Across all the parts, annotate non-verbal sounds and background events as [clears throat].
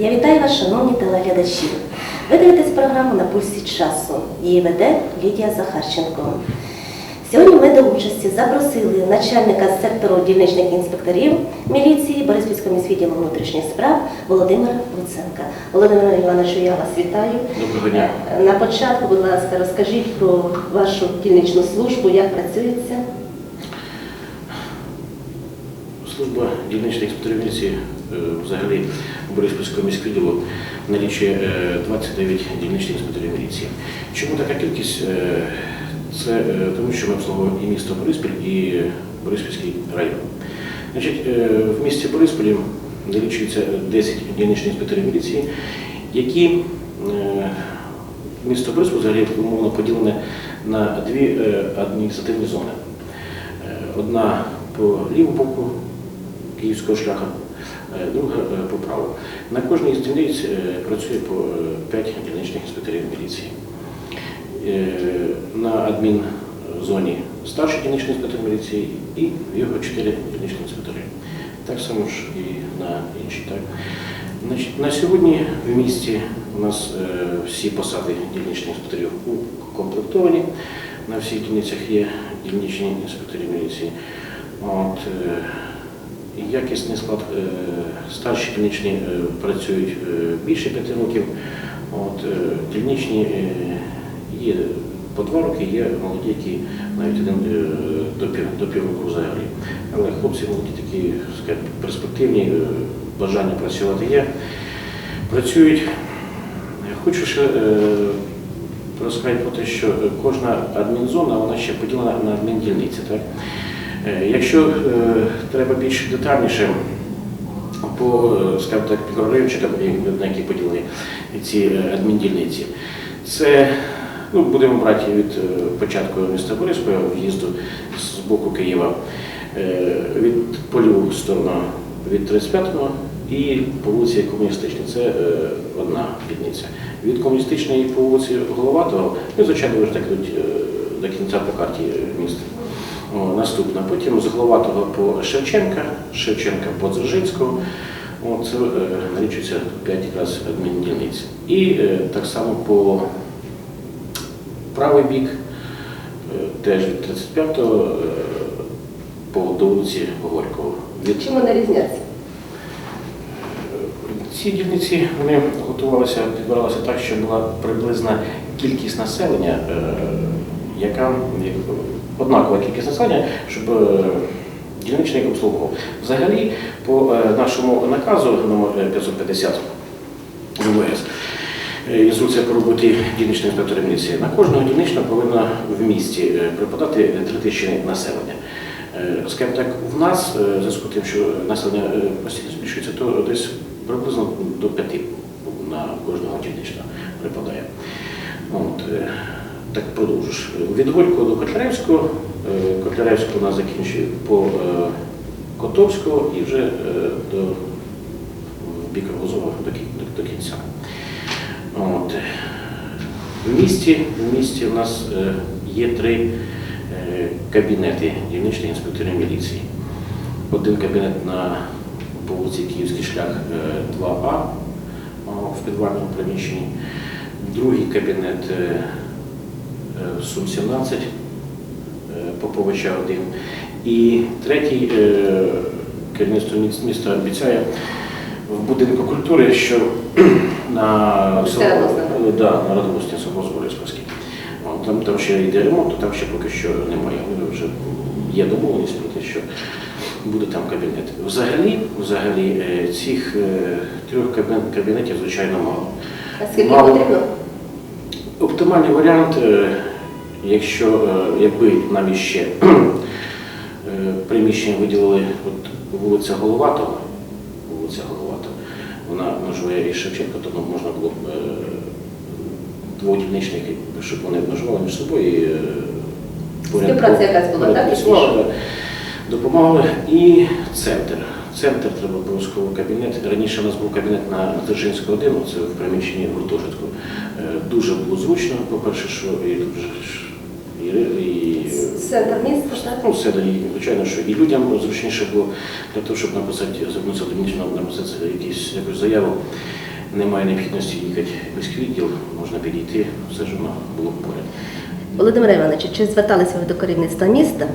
Я вітаю вас, шановні телеглядачі. Ви дивитесь програму на пульсі часу. Її веде Лідія Захарченко. Сьогодні ми до участі запросили начальника сектору дільничних інспекторів міліції Бориспільського міськвідділу внутрішніх справ Володимира Луценка. Володимир Івановичу, я вас вітаю. Доброго дня. Е, На початку, будь ласка, розкажіть про вашу дільничну службу, як працюється. Служба дільничних інспекторів міліції е, взагалі Бориспільського міськвідділу налічує е, 29 дільничних інспекторів міліції. Чому така кількість? Е, Це е, тому, що ми обслуговуємо і місто Бориспіль, і Бориспільський район. Значить, е, в місті Бориспілі налічується 10 дільничних інспекторів міліції, які е, місто Бориспіль взагалі умовно поділене на дві е, адміністративні зони. Е, Одна по лівому боку київського шляху, е, друга е, по праву. На кожній з дільниць е, працює по 5 дільничних інспекторів міліції. Е, На адмінзоні старший дільничний інспектор міліції і його 4 дільничні інспектори. Так само ж і на інші. Так? На сьогодні в місті у нас е, всі посади дільничних інспекторів укомплектовані. На всіх дільницях є дільничні інспектори міліції. От, е, якісний склад е, старші дільничні е, працюють е, більше п'яти років. От, е, є по два роки, є молоді, які навіть один до пів півроку взагалі. Але хлопці молоді такі скажімо, перспективні, бажання працювати є. Працюють. Хочу ще розказати про те, що кожна адмінзона вона ще поділена на адміндільниці. Так? Е, Якщо е, треба більш детальніше по е, скажімо так, мікрорайончикам, на які поділені ці адміндільниці, це ну, будемо брати від початку міста Борисполя, в'їзду з боку Києва, від по ліву сторону від 35-го і по вулиці Комуністичній. Це одна дільниця. Від комуністичної по вулиці Головатого, ну, звичайно, ви ж так йдуть до кінця по карті міста. О, наступна. Потім з Головатого по Шевченка, Шевченка по Дзержинського. Це е, налічується 5 якраз адміндільниць. І е, так само по правий бік, е, теж від 35-го е, по до вулиці Горького. Від Чим вони різняться? ці дільниці вони готувалися, підбиралися так, щоб була приблизна кількість населення, яка як, однакова кількість населення, щоб е, дільничник обслуговував. Взагалі, по е, нашому наказу номер 550 ВВС, е, інструкція по роботі дільничної інспектора міліції, на кожного дільничного повинна в місті е, припадати 3 тисячі населення. Скажімо так, в нас, в зв'язку з тим, що населення постійно збільшується, то десь приблизно до п'яти на кожного дільничного припадає. От, так продовжиш. Від Горького до Котляревського, е, Котляревського нас закінчує по е, Котовського і вже е, до бік Рогозова до, кінця. От. В місті, в місті у нас є три кабінети дільничних інспекторів міліції. Один кабінет на вулиці Київський шлях е, 2А в підвальному приміщенні, другий кабінет е, е, Сум 17 е, Поповича 1 і третій е, керівництво міста обіцяє в будинку культури, що [clears throat] на да, на Радгості. Там, там ще йде ремонт, то там ще поки що немає. Вже є домовленість про те, що буде там кабінет. Взагалі, взагалі цих трьох кабінетів, звичайно, мало. А скільки потрібно? Оптимальний варіант, якщо е, якби нам іще [clears throat] е, приміщення виділили от вулиця Головатого, вулиця Головатого, вона межує і Шевченка, то ну, можна було б е, щоб вони межували між собою і Співпраця якась була, так, допомагали. І центр. Центр треба обов'язково кабінет. Раніше у нас був кабінет на Дзержинську 1, це в приміщенні гуртожитку. Дуже було зручно, по-перше, що і дуже і, Центр міста, так? Ну, все і, звичайно, що і людям зручніше було для того, щоб написати, звернутися до міністра, написати якісь, якусь заяву. Немає необхідності їхати в міський відділ, можна підійти, все ж воно було поряд. Володимир Іванович, чи зверталися ви до керівництва міста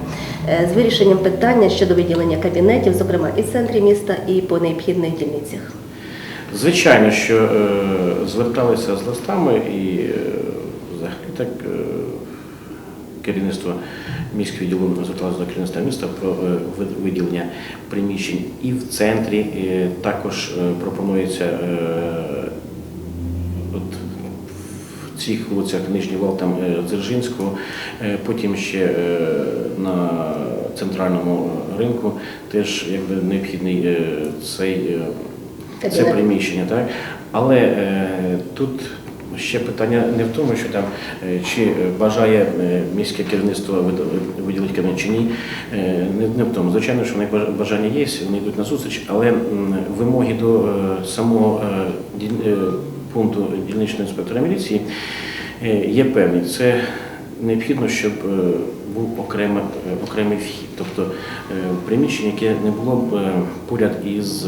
е, з вирішенням питання щодо виділення кабінетів, зокрема і в центрі міста, і по необхідних дільницях? Звичайно, що е, зверталися з листами і е, взагалі так е, керівництво міського відділу зверталося до керівництва міста про е, виділення приміщень і в центрі. Також е, пропонується е, в цих вулицях Нижній Вал, там Дзержинського, потім ще на центральному ринку теж якби необхідний цей. це приміщення, так? Але тут ще питання не в тому, що там е, чи е, бажає е, міське керівництво виділити кабінет чи ні. Не, в тому. Звичайно, що в них бажання є, вони йдуть на зустріч, але вимоги до самого пункту дільничного інспектора міліції є певні. Це необхідно, щоб був окремий, окремий вхід, тобто приміщення, яке не було б поряд із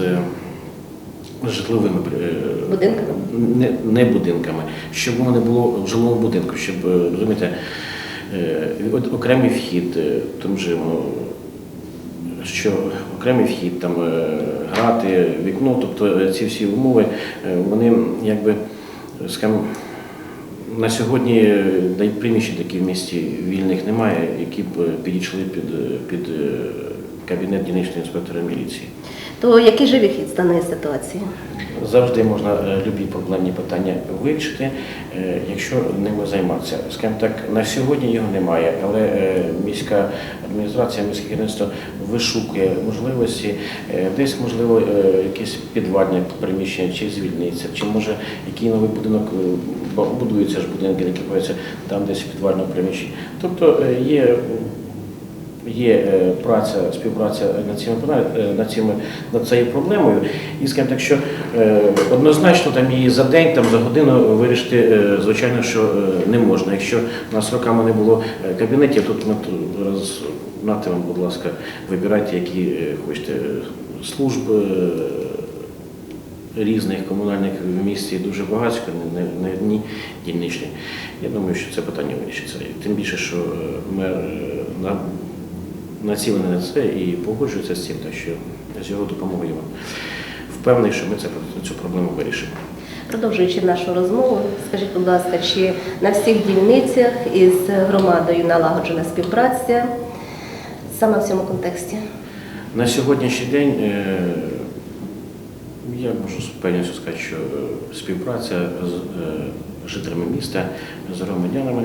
житловими е, Будинками? Не, не будинками, щоб воно не було в жилому будинку, щоб е, розумієте, е, от окремий вхід, же ну, що окремий вхід, там грати, вікно, тобто ці всі умови, вони якби, скажімо, на сьогодні приміщень такі в місті вільних немає, які б підійшли під, під кабінет дільничного інспектора міліції. То який же вихід з даної ситуації? Завжди можна е, любі проблемні питання вирішити, е, якщо ними займатися. Скажімо так, на сьогодні його немає, але е, міська адміністрація, міське керівництво вишукує можливості, десь можливо якесь підвальне приміщення, чи звільниться, чи може який новий будинок бо будуються ж будинки, які появляються там десь в підвальному приміщенні. Тобто є Є е, праця, співпраця над цими над цими над цією проблемою. І скажімо так, що е, однозначно там її за день, там за годину вирішити, е, звичайно, що не можна. Якщо у нас роками не було кабінетів, тут ми раз нате вам, будь ласка, вибирайте, які хочете служби. Різних комунальних в місті дуже багато, не, не, одні дільничні. Я думаю, що це питання вирішиться. Тим більше, що мер на- націлений на це і погоджується з цим, так що з його допомогою вам впевнений, що ми це, цю проблему вирішимо. Продовжуючи нашу розмову, скажіть, будь ласка, чи на всіх дільницях із громадою налагоджена співпраця саме в цьому контексті? На сьогоднішній день е, я можу з певністю сказати, що е, співпраця з е, жителями міста, з громадянами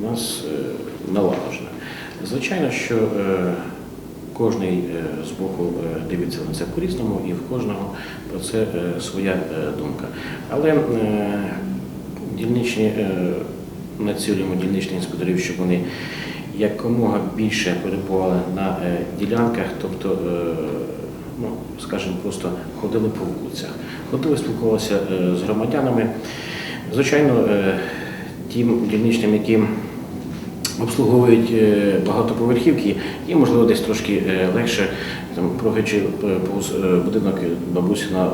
у нас налагоджена. Звичайно, що е, кожний е, з боку е, дивиться на це по-різному, і в кожного про це своя думка. Але дільничні націлюємо дільничних інспекторів, щоб вони якомога більше перебували на ділянках, тобто, ну, скажімо, просто ходили по вулицях, ходили, спілкувалися з громадянами. Звичайно, тим дільничним, які обслуговують е, багатоповерхівки, їм можливо десь трошки е, легше, там, проходячи е, повз будинок, бабусі на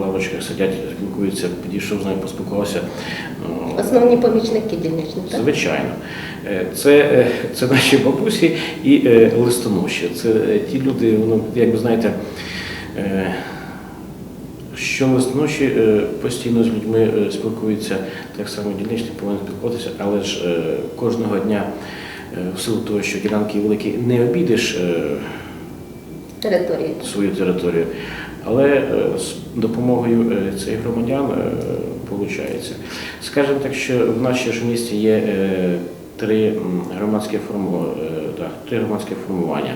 лавочках сидять, спілкуються, підійшов з нею, поспілкувався. Е, Основні помічники дільничних, так? Звичайно, це, це наші бабусі і листоноші. Це ті люди, ну, як ви знаєте, що листоноші е, постійно з людьми е, спілкуються, так само дільничні повинні спілкуватися, але ж е, кожного дня, в силу того, що ділянки великі, не обійдеш. Території. свою територію. Але з допомогою цих громадян виходить. Скажімо так, що в нашій ж місті є три громадські форму, так, три громадські формування.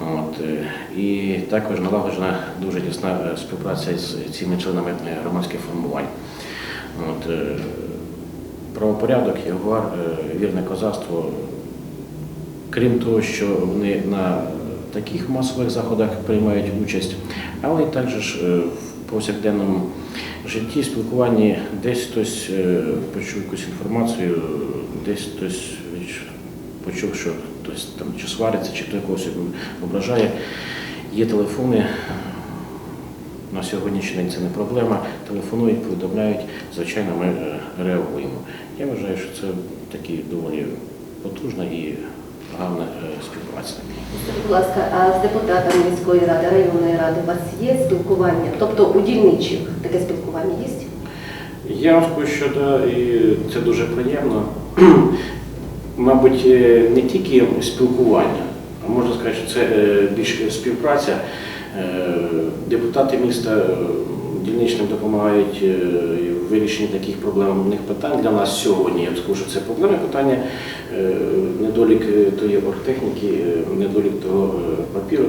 От, е, і також налагоджена дуже тісна е, співпраця з цими членами е, громадських формувань. От, правопорядок, ягуар, вірне козацтво, крім того, що вони на таких масових заходах приймають участь, але й також в повсякденному житті, спілкуванні десь хтось почув якусь інформацію, десь хтось почув, що хтось там чи свариться, чи хто когось ображає. Є телефони. На сьогоднішній день це не проблема. Телефонують, повідомляють. Звичайно, ми е, реагуємо. Я вважаю, що це такі доволі потужна і гарна е, співпраця. Будь ласка, а з депутатами міської ради, районної ради у вас є спілкування? Тобто у дільничих таке спілкування є? Я вам скажу, що да, і це дуже приємно. Мабуть, е, не тільки спілкування, а можна сказати, що це е, більш співпраця. Е, Депутати міста дільничним допомагають в вирішенні таких проблемних питань для нас сьогодні. Я б скажу, що це проблемне питання, недолік тої оргтехніки, недолік того папіру.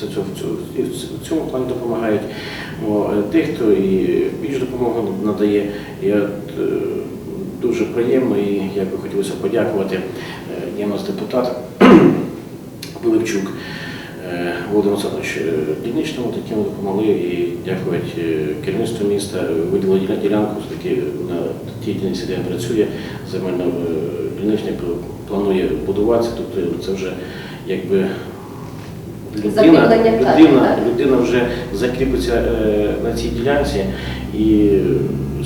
Це, в цьому- плані допомагають. Тих, хто і більш допомогу надає. Я дуже приємно і я би хотілося подякувати. Е, Є у нас депутат [clears throat] Пилипчук е, Володимир Олександрович е, дільничному, таким допомогли і дякувати е, керівництву міста, е, виділили ділянку все-таки на тій дільниці, де працює, земельна е, планує будуватися, тобто це вже якби людина, людина, людина вже закріпиться е, на цій ділянці і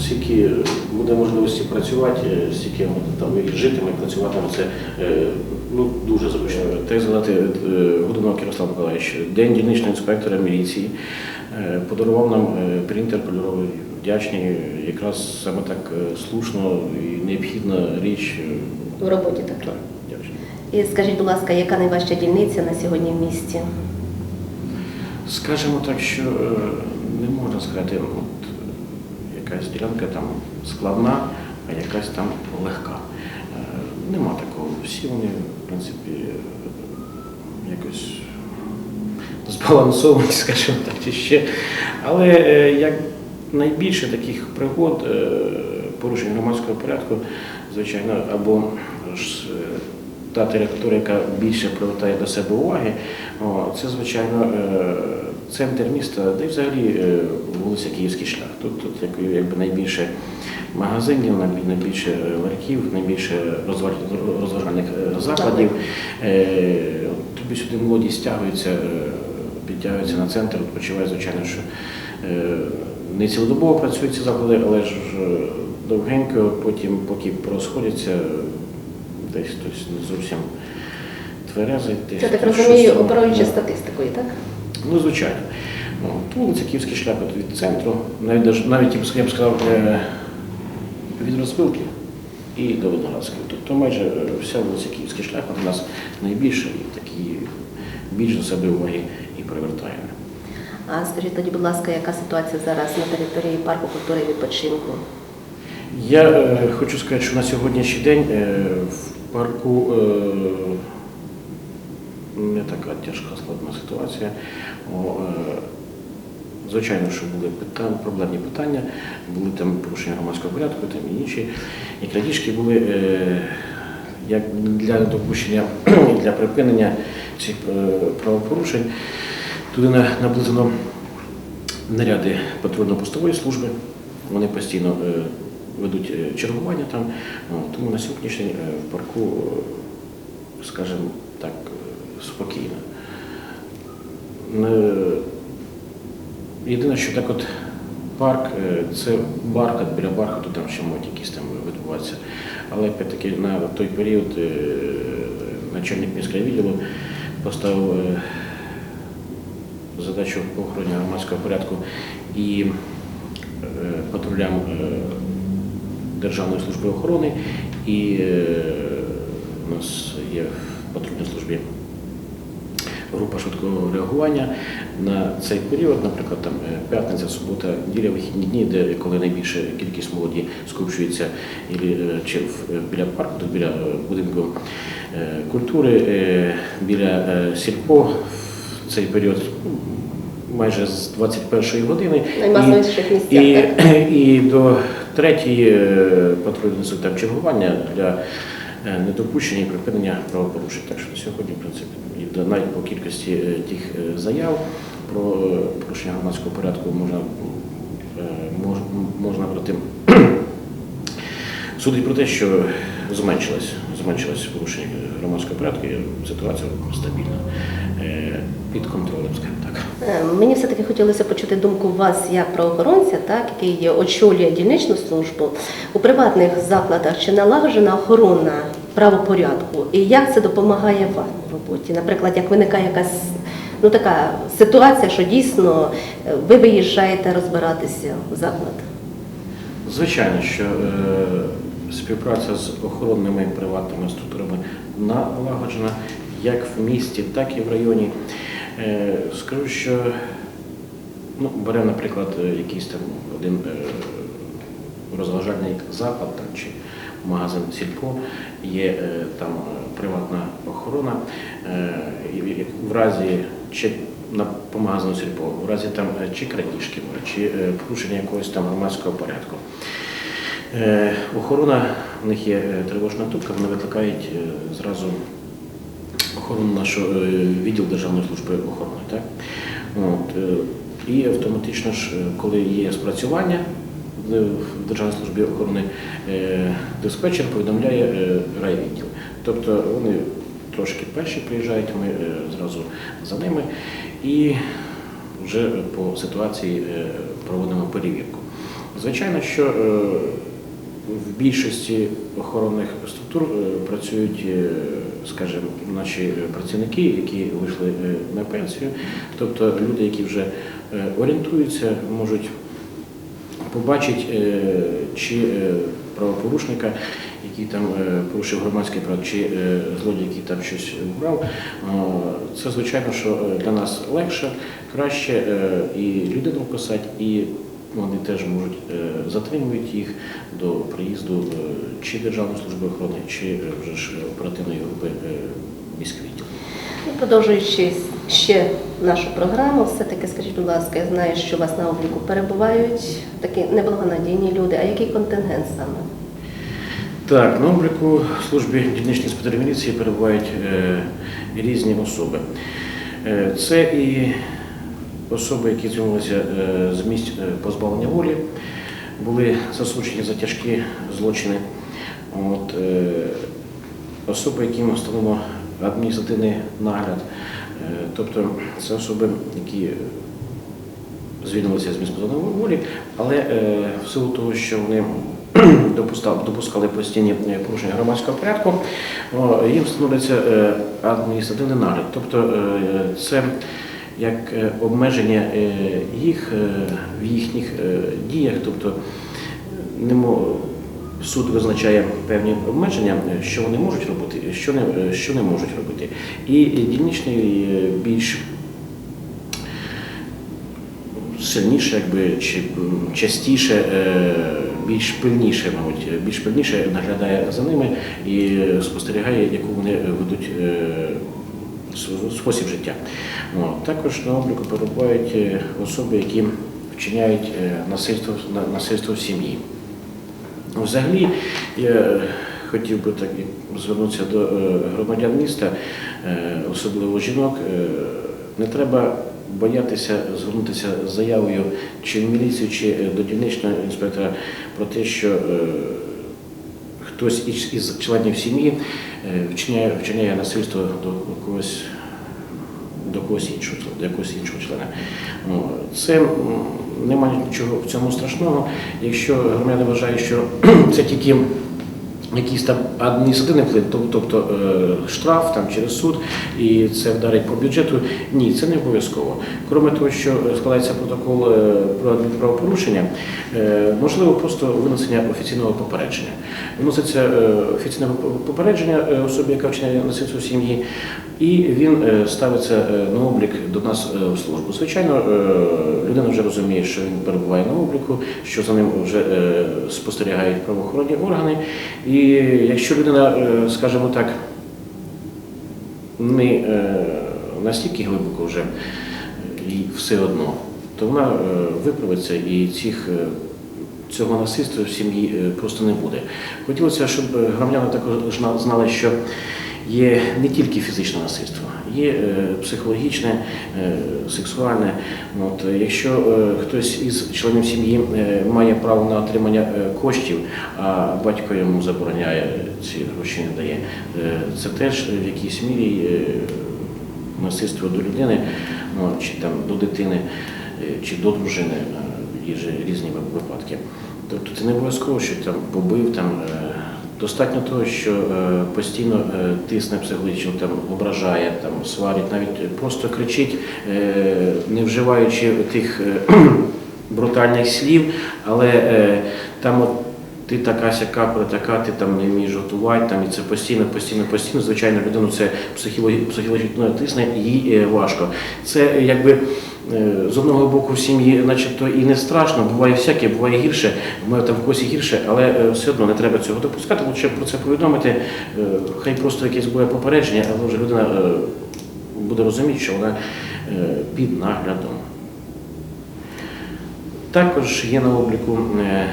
скільки буде можливості працювати, е, стільки там і житиме, і працюватиме, це е, ну, дуже зручно. Так згадати е, Годунов Ярослав Миколаївич, день дільничного інспектора міліції, е, подарував нам е, принтер кольоровий, вдячний, якраз саме так е, слушно і необхідна річ. е, В роботі так. Так, дякую. І скажіть, будь ласка, яка найважча дільниця на сьогодні в місті? Скажімо так, що е, не можна сказати, е, якась ділянка там складна, а якась там легка. Е, Нема такого. Всі вони, в принципі, е, якось збалансовані, [laughs] скажімо так, чи ще. Але е, як найбільше таких пригод, порушень громадського порядку, звичайно, або ж та територія, яка більше привертає до себе уваги, це, звичайно, центр міста, де взагалі е, вулиця Київський шлях. Тут, тут якби найбільше магазинів, най- найбільше ларьків, найбільше розважальних е, закладів. Е, Тобі сюди молоді стягуються, підтягуються на центр, відпочивають, звичайно, що не цілодобово працюють ці заклади, але ж довгенько, потім, поки розходяться, десь хтось не зовсім тверезий. Це так розумію, оперуючи статистикою, так? Ну, звичайно. Ну, вулиця Київський шлях від центру, навіть, навіть я б сказав, е, від розвилки і до Виноградської. Тобто майже е, вся вулиця Київський шлях у нас найбільша і такі більш за себе уваги і привертає. А скажіть тоді, будь ласка, яка ситуація зараз на території парку культури і відпочинку? Я е, хочу сказати, що на сьогоднішній день е, в парку е, не така тяжка складна ситуація. Е, звичайно, що були проблемні питання, були там порушення громадського порядку, там і інші. І крадіжки були е, як для допущення, і для припинення цих е, правопорушень. Туди на- наблизено наряди патрульно-постової служби. Вони постійно ведуть чергування там. Тому на сьогоднішній день в парку, скажімо так, спокійно. Е, Єдине, що так от парк, е, це бархат, біля бархату там ще можуть якісь там відбуватися. Але опять-таки на той період е, начальник міського відділу поставив задачу по охороні громадського порядку і патрулям Державної служби охорони, і у нас є в патрульній службі група швидкого реагування на цей період, наприклад, там е, п'ятниця, субота, неділя, вихідні дні, де коли найбільша кількість молоді скупчується е, чи в- е, біля парку, то біля будинку культури, біля сільпо в цей період ну, майже з 21-ї години. Місцях, І, [coughs] і до третьої патрульної несуть там чергування для недопущення і припинення правопорушень. Так що сьогодні, в принципі, навіть по кількості е, тих е, заяв про е, порушення громадського порядку можна, е, мож, можна брати [clears throat] судить про те, що зменшилось, зменшилось порушення громадського порядку, і ситуація стабільна, е, під контролем, скажімо так. Е, Мені все-таки хотілося почути думку вас як правоохоронця, так, який очолює дільничну службу. У приватних закладах чи налагоджена охорона правопорядку? І як це допомагає вам в роботі? Наприклад, як виникає якась ну, така ситуація, що дійсно е, ви виїжджаєте розбиратися в заклад? Звичайно, що е, співпраця з охоронними приватними структурами налагоджена як в місті, так і в районі. Е, скажу, що ну, беремо, наприклад, якийсь там один е, розважальний заклад там, чи магазин Сільпо, є е, там приватна охорона, в- разі чи на по магазину Сільпо, в разі там чи крадіжки, чи порушення якогось там громадського порядку. Е, Охорона, в них є е, тривожна трубка, вони викликають е, зразу охорону нашого відділ Державної служби охорони. Так? От, і автоматично ж, коли є спрацювання в Державній службі охорони, диспетчер повідомляє райвідділ. Тобто вони трошки перші приїжджають, ми зразу за ними і вже по ситуації проводимо перевірку. Звичайно, що в більшості охоронних структур е, працюють, е, скажімо, наші працівники, які вийшли е, на пенсію, тобто люди, які вже орієнтуються, можуть побачити, чи правопорушника, який там порушив громадський прав, чи злодій, який там щось вбрав. Це звичайно, що для нас легше, краще і людину вписати, і вони теж можуть е, затримують їх до приїзду е, чи Державної служби охорони, чи вже ж оперативної групи е, міськвідділу. Продовжуючи ще нашу програму, все-таки скажіть, будь ласка, я знаю, що у вас на обліку перебувають такі неблагонадійні люди. А який контингент саме? Так, на обліку в службі дільничної інспекторів міліції перебувають е, різні особи. Е, це і особи, які звернулися е, з місць е, позбавлення волі, були засуджені за тяжкі злочини. От, е, особи, яким встановлено адміністративний нагляд, тобто це особи, які звільнилися з місць позбавлення волі, але в силу того, що вони [clears throat] допускали, постійні порушення громадського порядку, їм встановлюється адміністративний нагляд. Тобто це як е, обмеження е, їх е, в їхніх діях, тобто суд визначає певні обмеження, що вони можуть робити, що не, що не можуть робити. І дільничний більш сильніше, якби чи частіше, більш пильніше, мабуть, більш пильніше наглядає за ними і спостерігає, яку вони ведуть спосіб життя. От. Також на обліку перебувають е, особи, які вчиняють е, насильство, на- насильство в сім'ї. Взагалі, я хотів би так звернутися до е, громадян міста, особливо жінок. Не треба боятися звернутися з заявою чи в міліцію, чи до дільничного інспектора про те, що хтось із- із членів сім'ї е, вчиняє, вчиняє насильство до когось до когось іншого, до якогось іншого члена. Ну, Це немає нічого в цьому страшного. Якщо громадяни вважають, що [clears throat] це тільки якийсь там адміністративний вплив, тобто е, штраф там через суд, і це вдарить по бюджету. Ні, це не обов'язково. Крім того, що складається протокол е, про адмінправопорушення, е, можливо просто винесення офіційного попередження. Виноситься е, офіційне попередження особі, яка вчиняє насильство в сім'ї, і він ставиться на облік до нас в службу. Звичайно, людина вже розуміє, що він перебуває на обліку, що за ним вже спостерігають правоохоронні органи. І якщо людина, е, скажімо так, не е, настільки глибоко вже їй все одно, то вона е, виправиться і цих. е, Цього насильства в сім'ї е, просто не буде. Хотілося, щоб е, громадяни також знали, що є не тільки фізичне насильство, є е, психологічне, е, сексуальне. От, е, якщо хтось із членів сім'ї має право на отримання коштів, а батько йому забороняє ці гроші не дає, це теж в якійсь мірі насильство до людини, ну, чи там до дитини, чи до дружини, є ж різні випадки. Тобто це не обов'язково, що там побив там. Достатньо того, що е, постійно е, тисне психологічно, там ображає, там сварить, навіть просто кричить, е, не вживаючи тих [clears throat] брутальних слів, але там от ти така сяка, про така, ти там не вмієш готувати, там і це постійно, постійно, постійно. Звичайно, людину це психологі- психологічно тисне, їй важко. Це якби з одного боку в сім'ї, начебто і не страшно, буває всяке, буває гірше, буває там в когось гірше, але е, все одно не треба цього допускати. Лучше про це повідомити. е, Хай просто якесь буде попередження, але вже людина е, буде розуміти, що вона е, під наглядом. Також є на обліку е,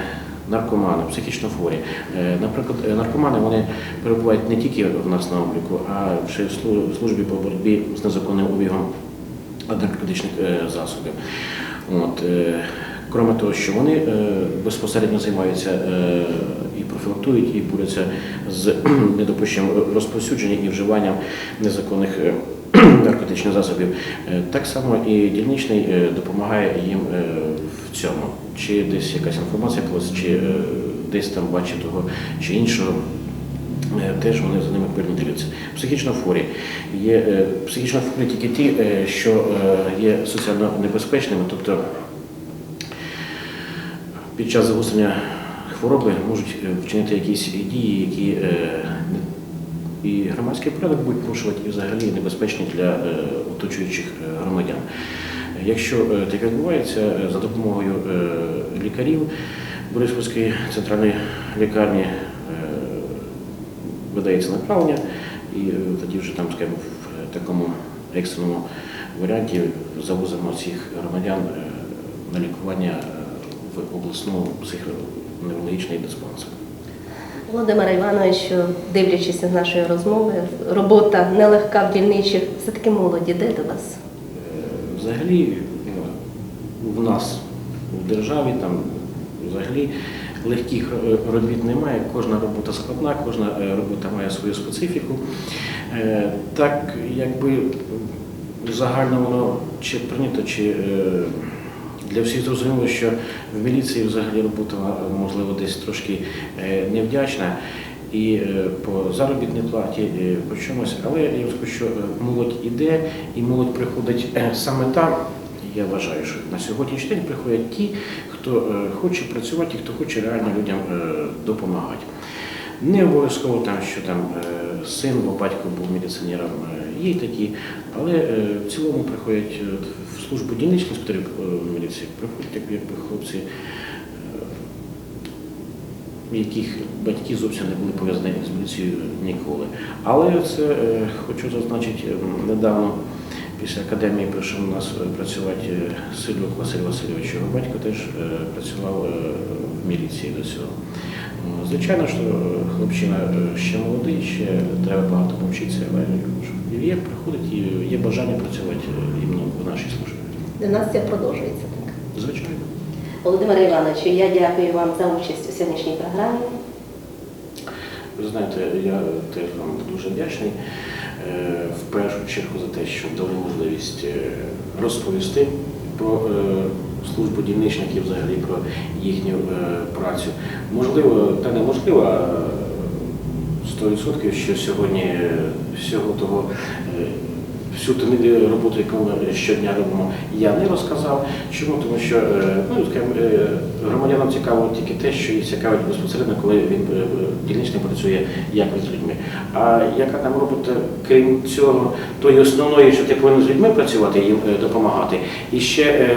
наркомани, психічно хворі. Е, Наприклад, е, наркомани вони перебувають не тільки в нас на обліку, а ще в службі по боротьбі з незаконним обігом наркотичних е, засобів. От, е, Кроме того, що вони е, безпосередньо займаються і профілактують, і борються з недопущенням розповсюдження і вживанням незаконних наркотичних засобів. Так само і дільничний допомагає їм в цьому. Чи десь якась інформація чи десь там бачить того чи іншого. Е, Теж вони за ними пильно дивляться. Психічно хворі. Є е, психічно хворі тільки ті, е, що е, є соціально небезпечними, тобто під час загострення хвороби можуть е, вчинити якісь дії, які е, і громадський порядок будуть порушувати, і взагалі небезпечні для е, оточуючих е, громадян. Якщо е, таке відбувається е, за допомогою е, лікарів Бориспільської центральної лікарні е, видається направлення, і е, тоді вже там, скажімо, в такому екстреному варіанті завозимо цих громадян е, на лікування е, в обласну психоневрологічний диспансер. Володимира Івановичу, дивлячись з нашої розмови, робота нелегка в дільничих, все-таки молоді, де до вас? Е, Взагалі ну, в нас в державі там взагалі легких робіт немає. Кожна робота складна, кожна е, робота має свою специфіку. Е, Так, якби загально воно чи прийнято, чи е, для всіх зрозуміло, що в міліції взагалі робота можливо десь трошки невдячна. І по заробітній платі, і по чомусь, але я скажу, що молодь іде і молодь приходить саме там. Я вважаю, що на сьогоднішній день приходять ті, хто е, хоче працювати, і хто хоче реально людям е, допомагати. Не обов'язково там, що там е, син або батько був міліціонером, є такі, але в цілому приходять в службу дільничних інспекторів міліції, приходять якби хлопці, яких батьки зовсім не були пов'язані з міліцією ніколи. Але це хочу зазначити недавно. Після академії прийшов у нас е, працювати е, Сильвик Василь Васильович. Його батько теж е, працював в міліції до цього. Ну, Звичайно, що хлопчина ще молодий, ще треба багато повчитися, але є, приходить і є бажання працювати іменно в нашій службі. Династія продовжується так. Звичайно. Володимире Івановичу, я дякую вам за участь у сьогоднішній програмі. Ви знаєте, я теж вам дуже вдячний. Е, В першу чергу за те, що дали можливість е, розповісти про службу службу дільничників, взагалі про їхню е, працю. Можливо, та неможливо, а 100%, що сьогодні е, всього того. Всю ту роботу, яку ми щодня робимо, я не розказав. Чому? Тому що е, ну, е, громадянам цікаво тільки те, що їх цікавить безпосередньо, коли він е, дільничний працює як з людьми. А яка там робота, крім цього, тої основної, що ти повинен з людьми працювати, їм допомагати. І ще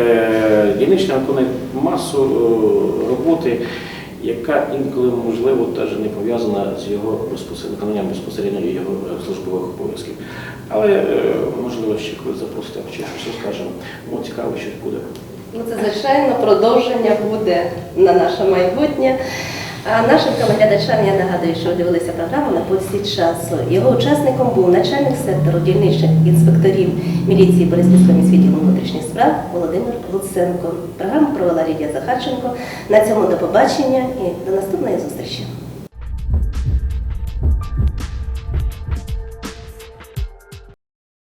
дільничний виконує масу роботи, яка інколи можливо теж не пов'язана з його виконанням безпосередньо його е, службових обов'язків. Але е, можливо ще коли запросите, чи що скажемо, ну, цікаво, що буде. Ну, це, звичайно, продовження буде на наше майбутнє. А нашим телеглядачам я нагадую, що ви дивилися програму на пульсі часу. Його учасником був начальник сектору дільничних інспекторів міліції Бориспільського міськвідділу внутрішніх справ Володимир Луценко. Програму провела Лідія Захарченко. На цьому до побачення і до наступної зустрічі.